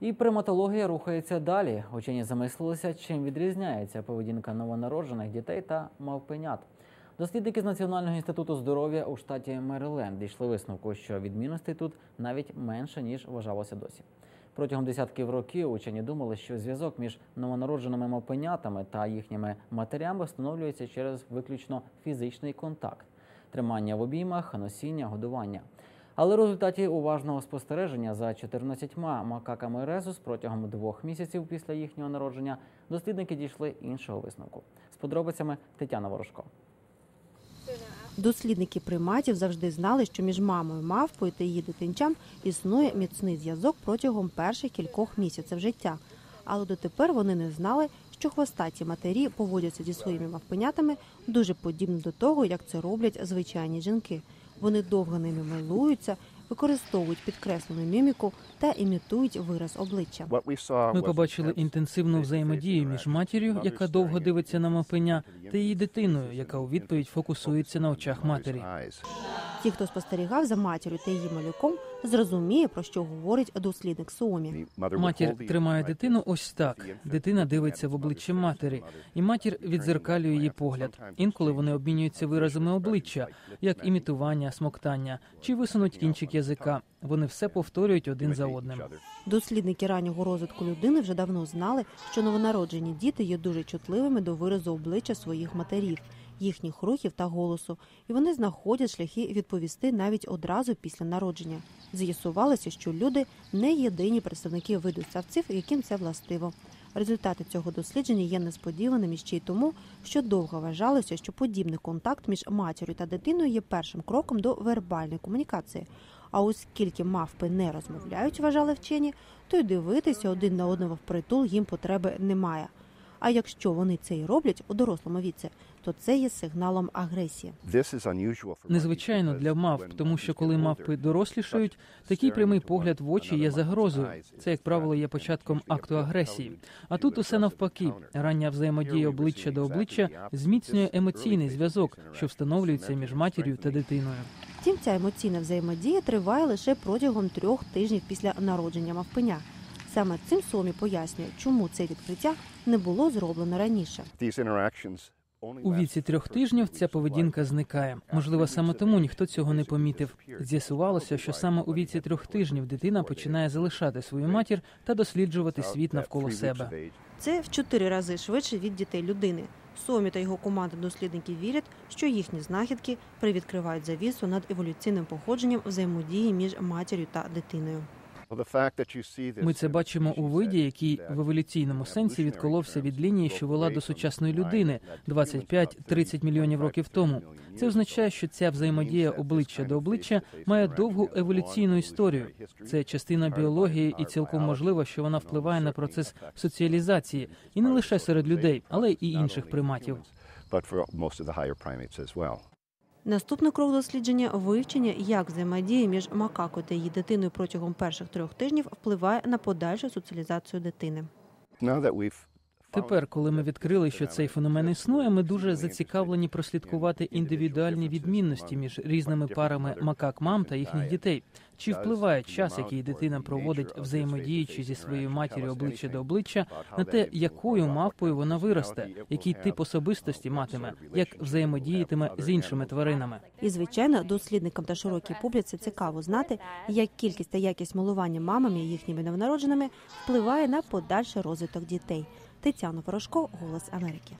І приматологія рухається далі. Учені замислилися, чим відрізняється поведінка новонароджених дітей та мавпенят. Дослідники з Національного інституту здоров'я у штаті Мериленд дійшли висновку, що відмінностей тут навіть менше ніж вважалося досі. Протягом десятків років учені думали, що зв'язок між новонародженими мавпенятами та їхніми матерями встановлюється через виключно фізичний контакт, тримання в обіймах, носіння, годування. Але в результаті уважного спостереження за 14 макаками резус протягом двох місяців після їхнього народження дослідники дійшли іншого висновку. З подробицями Тетяна Ворожко. Дослідники приматів завжди знали, що між мамою мавпою та її дитинчам існує міцний зв'язок протягом перших кількох місяців життя. Але дотепер вони не знали, що хвостаті матері поводяться зі своїми мавпенятами дуже подібно до того, як це роблять звичайні жінки. Вони довго ними милуються, використовують підкреслену міміку та імітують вираз обличчя. Ми побачили інтенсивну взаємодію між матір'ю, яка довго дивиться на мапеня, та її дитиною, яка у відповідь фокусується на очах матері. Ті, хто спостерігав за матір'ю та її малюком, зрозуміє про що говорить дослідник Суомі. Матір тримає дитину ось так. Дитина дивиться в обличчя матері, і матір відзеркалює її погляд. Інколи вони обмінюються виразами обличчя, як імітування, смоктання чи висунуть кінчик язика. Вони все повторюють один за одним. Дослідники раннього розвитку людини вже давно знали, що новонароджені діти є дуже чутливими до виразу обличчя своїх матерів, їхніх рухів та голосу, і вони знаходять шляхи відповісти навіть одразу після народження. З'ясувалося, що люди не єдині представники виду ссавців, яким це властиво. Результати цього дослідження є несподіваними ще й тому, що довго вважалося, що подібний контакт між матір'ю та дитиною є першим кроком до вербальної комунікації. А оскільки мавпи не розмовляють, вважали вчені, то й дивитися один на одного впритул їм потреби немає. А якщо вони це і роблять у дорослому віці, то це є сигналом агресії. Незвичайно для мавп, тому що коли мавпи дорослішають, такий прямий погляд в очі є загрозою. Це, як правило, є початком акту агресії. А тут усе навпаки, рання взаємодія обличчя до обличчя зміцнює емоційний зв'язок, що встановлюється між матір'ю та дитиною. Втім, ця емоційна взаємодія триває лише протягом трьох тижнів після народження мавпеня. Саме цим Сомі пояснює, чому це відкриття не було зроблено раніше. У віці трьох тижнів ця поведінка зникає. Можливо, саме тому ніхто цього не помітив. З'ясувалося, що саме у віці трьох тижнів дитина починає залишати свою матір та досліджувати світ навколо себе. Це в чотири рази швидше від дітей людини. Сомі та його команда дослідників вірять, що їхні знахідки привідкривають завісу над еволюційним походженням взаємодії між матір'ю та дитиною. Ми це бачимо у виді, який в еволюційному сенсі відколовся від лінії, що вела до сучасної людини 25-30 мільйонів років тому. Це означає, що ця взаємодія обличчя до обличчя має довгу еволюційну історію. Це частина біології, і цілком можливо, що вона впливає на процес соціалізації і не лише серед людей, але й інших приматів. Наступний крок дослідження вивчення, як взаємодія між макакою та її дитиною протягом перших трьох тижнів впливає на подальшу соціалізацію дитини. Тепер, коли ми відкрили, що цей феномен існує, ми дуже зацікавлені прослідкувати індивідуальні відмінності між різними парами макак-мам та їхніх дітей. Чи впливає час, який дитина проводить взаємодіючи зі своєю матір'ю обличчя до обличчя, на те, якою мавпою вона виросте, який тип особистості матиме, як взаємодіятиме з іншими тваринами? І звичайно, дослідникам та широкій публіці цікаво знати, як кількість та якість милування мамами і їхніми новонародженими впливає на подальший розвиток дітей. Тетяна Порошко, Голос Америки.